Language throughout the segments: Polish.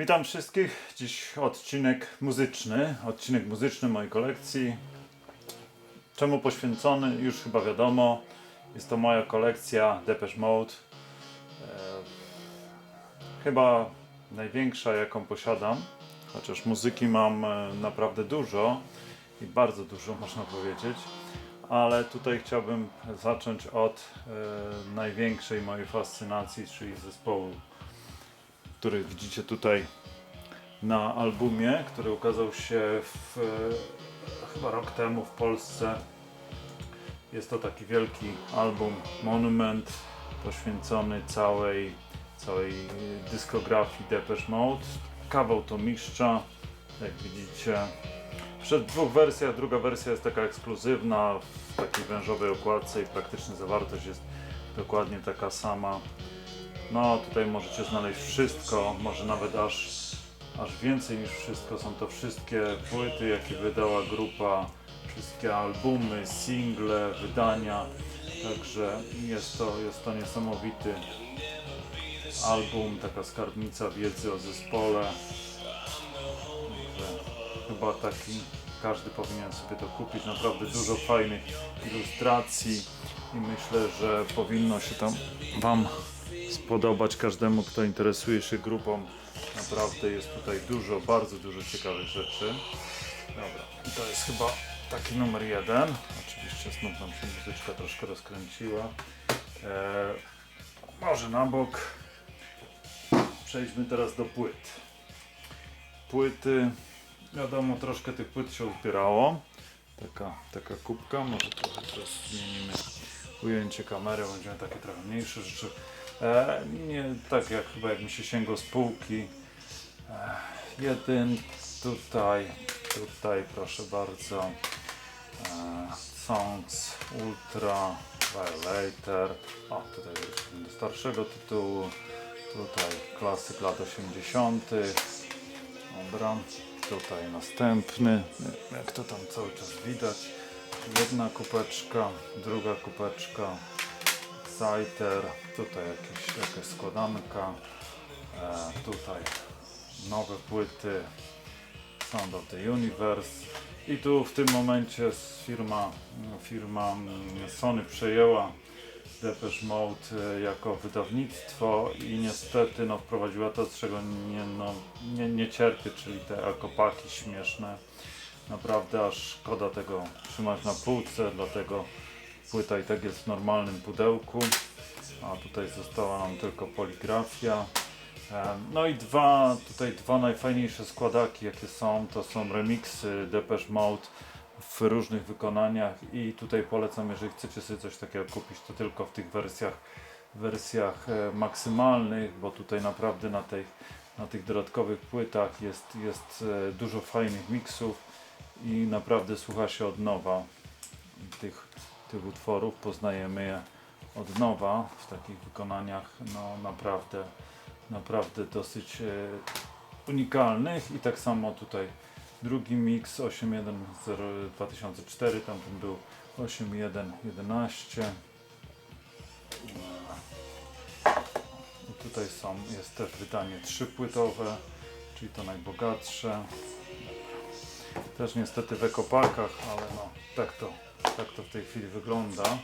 Witam wszystkich. Dziś odcinek muzyczny, odcinek muzyczny mojej kolekcji. Czemu poświęcony? Już chyba wiadomo. Jest to moja kolekcja Depeche Mode. E, chyba największa jaką posiadam. Chociaż muzyki mam e, naprawdę dużo i bardzo dużo można powiedzieć. Ale tutaj chciałbym zacząć od e, największej mojej fascynacji, czyli zespołu który widzicie tutaj na albumie, który ukazał się w, chyba rok temu w Polsce. Jest to taki wielki album Monument poświęcony całej, całej dyskografii Depeche Mode. Kawał to mistrza, jak widzicie. Przed dwóch wersjach, druga wersja jest taka ekskluzywna w takiej wężowej okładce i praktycznie zawartość jest dokładnie taka sama. No, tutaj możecie znaleźć wszystko, może nawet aż, aż więcej niż wszystko. Są to wszystkie płyty, jakie wydała grupa, wszystkie albumy, single, wydania. Także jest to, jest to niesamowity album, taka skarbnica wiedzy o zespole. Chyba taki każdy powinien sobie to kupić. Naprawdę dużo fajnych ilustracji i myślę, że powinno się tam Wam spodobać każdemu, kto interesuje się grupą. Naprawdę jest tutaj dużo, bardzo dużo ciekawych rzeczy. Dobra, to jest chyba taki numer jeden. Oczywiście znów nam się muzyczka troszkę rozkręciła. Eee, może na bok. Przejdźmy teraz do płyt. Płyty, wiadomo, troszkę tych płyt się uzbierało. Taka, taka kubka, może trochę teraz zmienimy ujęcie kamery, będziemy takie trochę mniejsze rzeczy. E, nie tak jak chyba jak mi się sięgło z półki. E, jeden tutaj, tutaj proszę bardzo. E, Songs Ultra Violator. O, tutaj do starszego tytułu. Tutaj klasyk lat 80. Dobra, tutaj następny. Jak to tam cały czas widać. Jedna kupeczka, druga kupeczka. Exciter, tutaj jakieś, jakaś składanka, e, tutaj nowe płyty Sound of the Universe i tu w tym momencie firma, firma mm, Sony przejęła Depeche Mode e, jako wydawnictwo i niestety no, wprowadziła to, z czego nie, no, nie, nie cierpię, czyli te akopaki śmieszne. Naprawdę aż szkoda tego trzymać na półce, dlatego Płyta i tak jest w normalnym pudełku, a tutaj została nam tylko poligrafia. No i dwa, tutaj dwa najfajniejsze składaki jakie są, to są remixy Depeche Mode w różnych wykonaniach i tutaj polecam, jeżeli chcecie sobie coś takiego kupić, to tylko w tych wersjach, wersjach e, maksymalnych, bo tutaj naprawdę na, tej, na tych dodatkowych płytach jest, jest e, dużo fajnych miksów i naprawdę słucha się od nowa tych, tych utworów, poznajemy je od nowa w takich wykonaniach no naprawdę, naprawdę dosyć e, unikalnych. I tak samo tutaj drugi mix 8.1.0 2004, tamten był 8.1.11 i tutaj są, jest też wydanie trzypłytowe, czyli to najbogatsze. Też niestety w ekopakach, ale no tak to, tak to w tej chwili wygląda.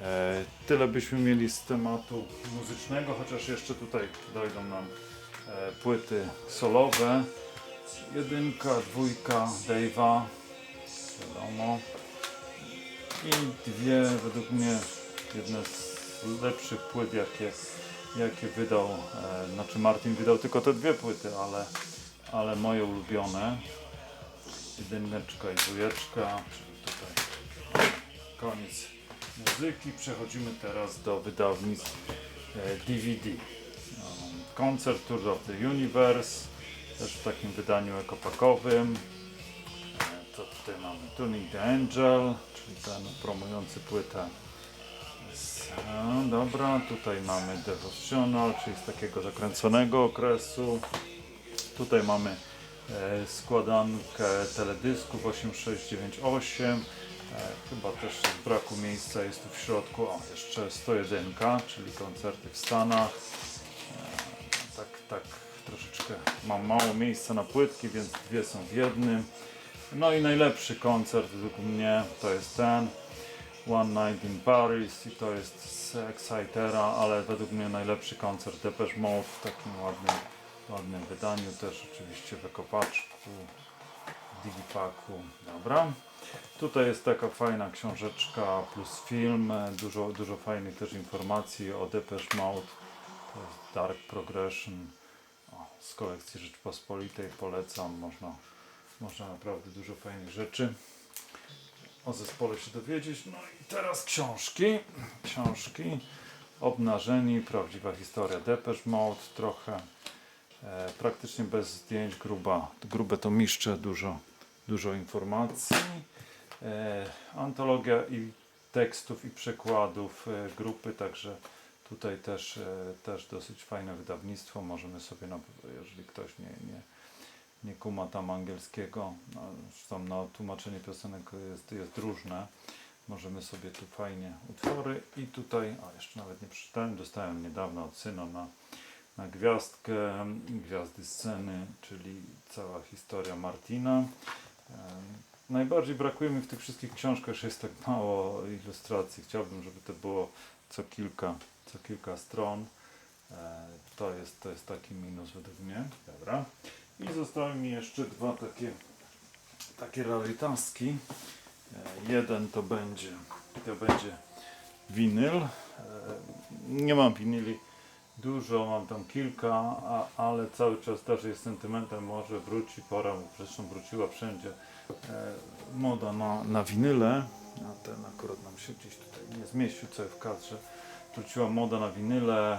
E, tyle byśmy mieli z tematu muzycznego, chociaż jeszcze tutaj dojdą nam e, płyty solowe. Jedynka, dwójka Dave'a, wiadomo. I dwie, według mnie, jedne z lepszych płyt, jakie, jakie wydał, e, znaczy Martin wydał tylko te dwie płyty, ale, ale moje ulubione jedyneczka i dwójeczka, koniec muzyki. Przechodzimy teraz do wydawnictw e, DVD. Um, Concert Tour of the Universe, też w takim wydaniu ekopakowym. E, Co tutaj mamy? Tuning the Angel, czyli ten promujący płytę. E, dobra, tutaj mamy Devotional, czyli z takiego zakręconego okresu. Tutaj mamy e, składankę teledysków 8698. E, chyba też z braku miejsca jest tu w środku. O, jeszcze 101, czyli koncerty w Stanach. E, tak, tak troszeczkę mam mało miejsca na płytki, więc dwie są w jednym. No i najlepszy koncert według mnie to jest ten One Night in Paris i to jest z Excitera, ale według mnie najlepszy koncert Depeche Mode w takim ładnym, ładnym wydaniu, też oczywiście w ekopaczku, digipaku, dobra. Tutaj jest taka fajna książeczka plus film, dużo, dużo fajnych też informacji o Depeche Mode, Dark Progression, o, z kolekcji Rzeczpospolitej polecam, można, można naprawdę dużo fajnych rzeczy o zespole się dowiedzieć. No i teraz książki, książki, Obnażeni, prawdziwa historia. Depeche Mode, trochę e, praktycznie bez zdjęć, gruba, grube to miszcze, dużo, dużo informacji. E, antologia i tekstów i przekładów e, grupy, także tutaj też, e, też dosyć fajne wydawnictwo. Możemy sobie, na, jeżeli ktoś nie, nie, nie kuma tam angielskiego, no, zresztą no, tłumaczenie piosenek jest, jest różne. Możemy sobie tu fajnie utwory i tutaj, a jeszcze nawet nie przeczytałem, dostałem niedawno od syna na, na gwiazdkę, gwiazdy sceny, czyli cała historia Martina. Najbardziej brakuje mi w tych wszystkich książkach, że jest tak mało ilustracji. Chciałbym, żeby to było co kilka, co kilka stron. E, To jest, to jest taki minus według mnie. Dobra. I zostały mi jeszcze dwa takie, takie rarytaski. E, Jeden to będzie, to będzie winyl. E, Nie mam winyli dużo, mam tam kilka, a, ale cały czas też jest sentymentem, może wróci pora, zresztą wróciła wszędzie e, moda na, na winyle, a ten akurat nam się gdzieś tutaj nie zmieścił cały w kadrze. Wróciła moda na winyle,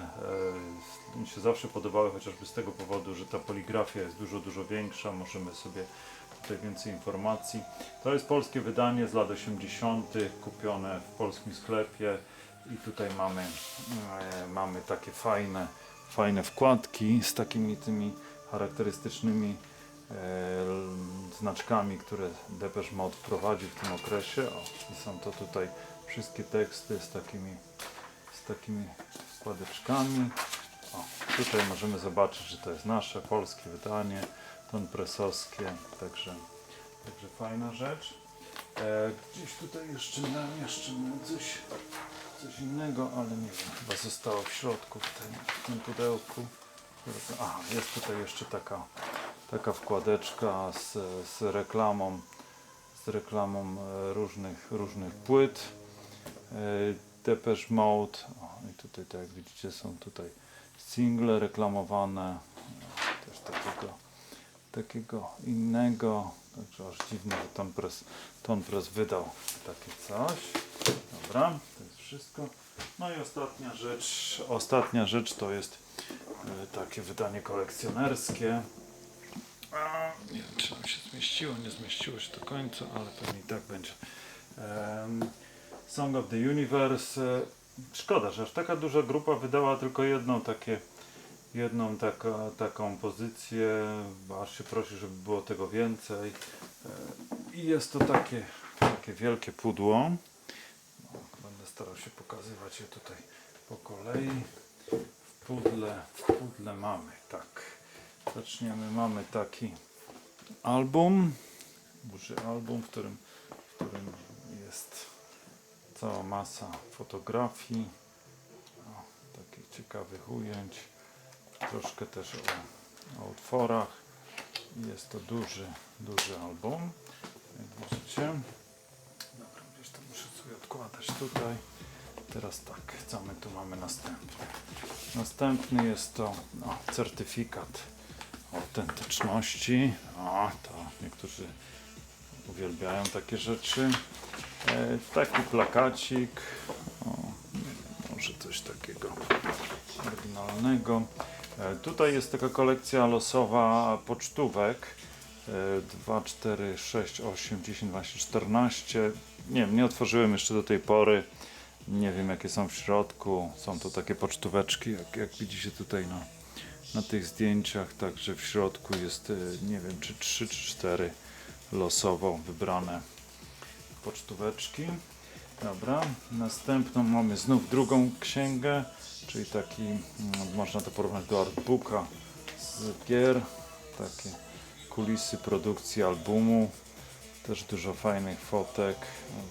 e, mi się zawsze podobały, chociażby z tego powodu, że ta poligrafia jest dużo, dużo większa, możemy sobie tutaj więcej informacji. To jest polskie wydanie z lat 80., kupione w polskim sklepie i tutaj mamy, e, mamy takie fajne, fajne wkładki z takimi tymi charakterystycznymi e, znaczkami, które Depeche Mode wprowadził w tym okresie. O, I są to tutaj wszystkie teksty z takimi, z takimi wkładeczkami. O, tutaj możemy zobaczyć, że to jest nasze polskie wydanie, ton presowskie, także, także fajna rzecz. E, gdzieś tutaj jeszcze miałem, jeszcze miałem coś, coś innego, ale nie wiem, chyba zostało w środku w tym, w tym pudełku. Aha, jest tutaj jeszcze taka, taka wkładeczka z, z reklamą, z reklamą e, różnych, różnych płyt. E, Depeche Mode, o, i tutaj tak jak widzicie są tutaj single reklamowane, też takiego, takiego innego, także aż dziwne, że Ton Press, Ton Press wydał takie coś. Dobra, wszystko. No i ostatnia rzecz, ostatnia rzecz to jest e, takie wydanie kolekcjonerskie. Nie wiem, czy nam się zmieściło, nie zmieściło się do końca, ale pewnie i tak będzie. Song of the Universe. Szkoda, że aż taka duża grupa wydała tylko jedną takie jedną taka, taką pozycję, aż się prosi, żeby było tego więcej. E, I jest to takie, takie wielkie pudło. Starał się pokazywać je tutaj po kolei. W pudle, w pudle mamy tak. Zaczniemy, mamy taki album, duży album, w którym, w którym jest cała masa fotografii, o, takich ciekawych ujęć, troszkę też o, o. Jest to duży, duży album, jak widzicie. Dobra, gdzieś to muszę sobie odkładać tutaj. Teraz tak, co my tu mamy następny? Następny jest to no, certyfikat autentyczności. O, to niektórzy uwielbiają takie rzeczy. E, taki plakacik. O, może coś takiego oryginalnego. E, tutaj jest taka kolekcja losowa pocztówek. E, 2, 4, 6, 8, 10, 12, 14. Nie nie otworzyłem jeszcze do tej pory. Nie wiem jakie są w środku. Są to takie pocztóweczki, jak, jak widzicie tutaj na, na tych zdjęciach. Także w środku jest, e, nie wiem, czy 3 czy 4 losowo wybrane pocztóweczki. Dobra, następną mamy znów drugą księgę, czyli taki, mm, można to porównać do artbooka z gier. takie kulisy produkcji albumu. Też dużo fajnych fotek.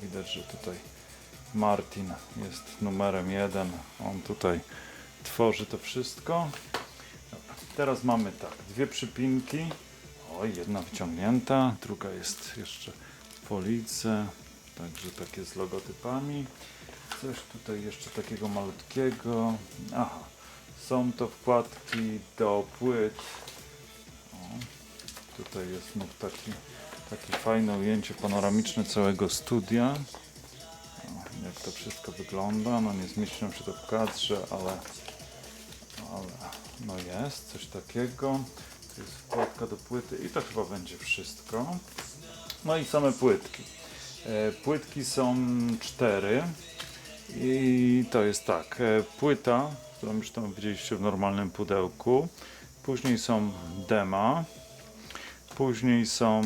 Widać, że tutaj Martin jest numerem jeden. On tutaj tworzy to wszystko. Dobra, teraz mamy tak, dwie przypinki. Oj, jedna wyciągnięta, druga jest jeszcze w police. Także takie z logotypami. Coś tutaj jeszcze takiego malutkiego. Aha, są to wkładki do płyt. O, tutaj jest znów taki, takie fajne ujęcie panoramiczne całego studia. Jak to wszystko wygląda. No nie nam się to w kadrze, ale, ale no jest coś takiego. To jest wkładka do płyty i to chyba będzie wszystko. No i same płytki. E, Płytki są cztery i to jest tak, e, płyta, którą już tam widzieliście w normalnym pudełku, później są dema, później są,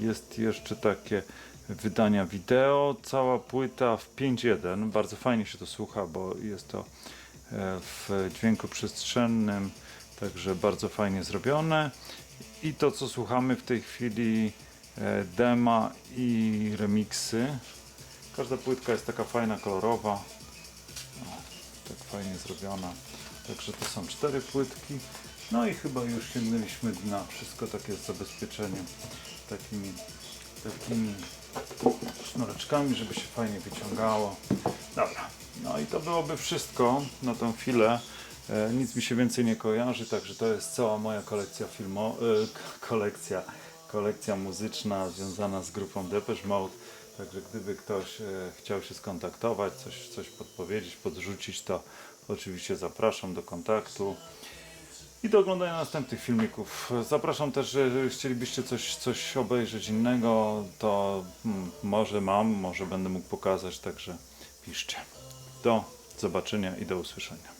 e, jest jeszcze takie wydania wideo, cała płyta w 5.1, bardzo fajnie się to słucha, bo jest to e, w dźwięku przestrzennym, także bardzo fajnie zrobione i to co słuchamy w tej chwili e, dema i remixy. Każda płytka jest taka fajna, kolorowa. O, tak fajnie zrobiona. Także to są cztery płytki. No i chyba już sięgnęliśmy dna. Wszystko takie z zabezpieczeniem. Takimi, takimi sznureczkami, żeby się fajnie wyciągało. Dobra. No i to byłoby wszystko na tą chwilę. E, nic mi się więcej nie kojarzy, także to jest cała moja kolekcja filmo, e, kolekcja, kolekcja muzyczna związana z grupą Depeche Mode. Także gdyby ktoś e, chciał się skontaktować, coś, coś podpowiedzieć, podrzucić, to oczywiście zapraszam do kontaktu i do oglądania następnych filmików. Zapraszam też, że chcielibyście coś, coś obejrzeć innego, to mm, może mam, może będę mógł pokazać, także piszcie. Do zobaczenia i do usłyszenia.